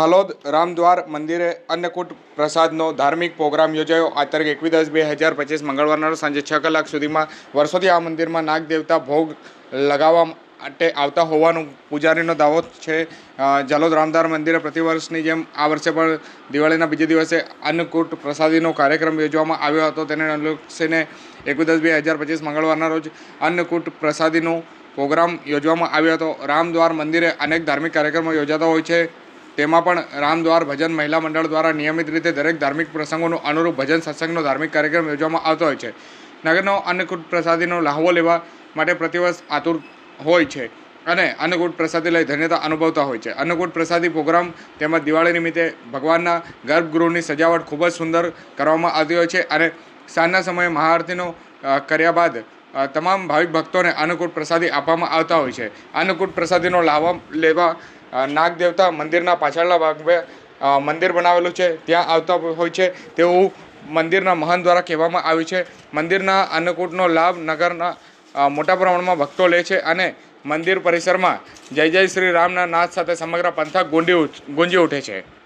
હાલોદ રામદ્વાર મંદિરે અન્નકૂટ પ્રસાદનો ધાર્મિક પ્રોગ્રામ યોજાયો. આ તારીખ એકવીસ દસ બે હજાર પચીસ મંગળવારના સાંજે છ કલાક સુધીમાં વર્ષોથી આ મંદિરમાં નાગ દેવતા ભોગ લગાવવા માટે આવતા હોવાનું પૂજારીનો દાવો છે. જલોદ રામદાર મંદિરે પ્રતિવર્ષની જેમ આ વર્ષે પણ દિવાળીના બીજે દિવસે અન્નકૂટ પ્રસાદીનો કાર્યક્રમ યોજવામાં આવ્યો હતો. તેને અનુલક્ષીને એકવીસ દસ બે હજાર પચીસ મંગળવારના રોજ અન્નકૂટ પ્રસાદીનો પ્રોગ્રામ યોજવામાં આવ્યો હતો. રામદ્વાર મંદિરે અનેક ધાર્મિક કાર્યક્રમો યોજાતા હોય છે. તેમાં પણ રામદ્વાર ભજન, મહિલા મંડળ દ્વારા નિયમિત રીતે દરેક ધાર્મિક પ્રસંગોનું અનુરૂપ ભજન સત્સંગનો ધાર્મિક કાર્યક્રમ યોજવામાં આવતો હોય છે. નગરનો અન્નકૂટ પ્રસાદીનો લહાવો લેવા માટે પ્રતિવર્ષ આતુર હોય છે અને અન્નકૂટ પ્રસાદી લઈ ધન્યતા અનુભવતા હોય છે. અન્નકૂટ પ્રસાદી પ્રોગ્રામ તેમજ દિવાળી નિમિત્તે ભગવાનના ગર્ભગૃહની સજાવટ ખૂબ જ સુંદર કરવામાં આવતી હોય છે અને સાંજના સમયે મહાઆરતીનો કર્યા બાદ તમામ ભાવિક ભક્તોને અન્નકૂટ પ્રસાદી આપવામાં આવતા હોય છે. અન્નકૂટ પ્રસાદીનો લાવવા લેવા અ, નાગ દેવતા મંદિરના પાછળના ભાગમાં મંદિર બનાવેલું છે. ત્યાં આવતા હોય છે તેવું મંદિરના મહંત દ્વારા કહેવામાં આવ્યું છે. મંદિરના અન્નકૂટનો લાભ નગરના મોટા પ્રમાણમાં ભક્તો લે છે અને મંદિર પરિસરમાં જય જય શ્રી રામના નાદ સાથે સમગ્ર પંથક ગુંજી ગુંજી ઉઠે છે.